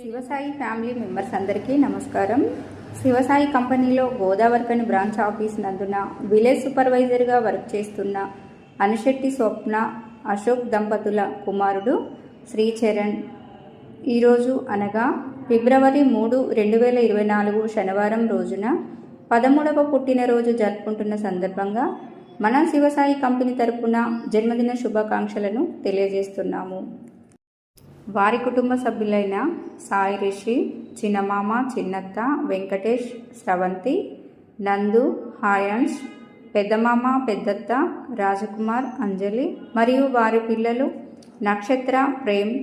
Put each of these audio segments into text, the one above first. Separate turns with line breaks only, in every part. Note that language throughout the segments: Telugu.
శివసాయి ఫ్యామిలీ మెంబర్స్ అందరికీ నమస్కారం. శివసాయి కంపెనీలో గోదావరికని బ్రాంచ్ ఆఫీస్ నందున విలేజ్ సూపర్వైజర్గా వర్క్ చేస్తున్న అనుశెట్టి స్వప్న అశోక్ దంపతుల కుమారుడు శ్రీచరణ్ ఈరోజు అనగా ఫిబ్రవరి మూడు రెండు వేల ఇరవై నాలుగు శనివారం రోజున పదమూడవ పుట్టినరోజు జరుపుకుంటున్న సందర్భంగా మన శివసాయి కంపెనీ తరపున జన్మదిన శుభాకాంక్షలను తెలియజేస్తున్నాము. వారి కుటుంబ సభ్యులైన సాయి రిషి చిన్నమామ చిన్నత్త వెంకటేష్ స్రవంతి నందు హాయన్స్ పెద్దమామ పెద్దత్త రాజకుమార్ అంజలి మరియు వారి పిల్లలు నక్షత్ర ప్రేమ్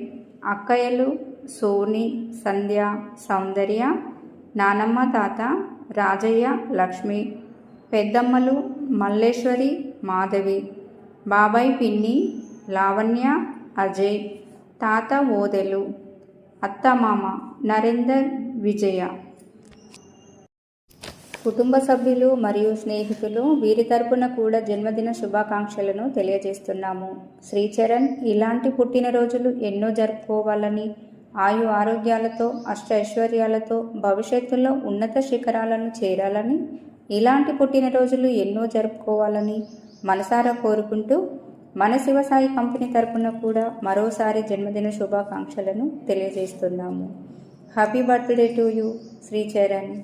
అక్కయ్యలు సోని సంధ్య సౌందర్య నానమ్మ తాత రాజయ్య లక్ష్మి పెద్దమ్మలు మల్లేశ్వరి మాధవి బాబాయ్ పిన్ని లావణ్య అజయ్ తాత ఓదెలు అత్తమామ నరేందర్ విజయ. కుటుంబ సభ్యులు మరియు స్నేహితులు వీరి తరపున కూడా జన్మదిన శుభాకాంక్షలను తెలియజేస్తున్నాము. శ్రీచరణ్ ఇలాంటి పుట్టినరోజులు ఎన్నో జరుపుకోవాలని ఆయు ఆరోగ్యాలతో అష్ట ఐశ్వర్యాలతో భవిష్యత్తులో ఉన్నత శిఖరాలను చేరాలని ఇలాంటి పుట్టినరోజులు ఎన్నో జరుపుకోవాలని మనసారా కోరుకుంటూ మన శివసాయి కంపెనీ తరపున కూడా మరోసారి జన్మదిన శుభాకాంక్షలను తెలియజేస్తున్నాము. Happy birthday to you Sricharan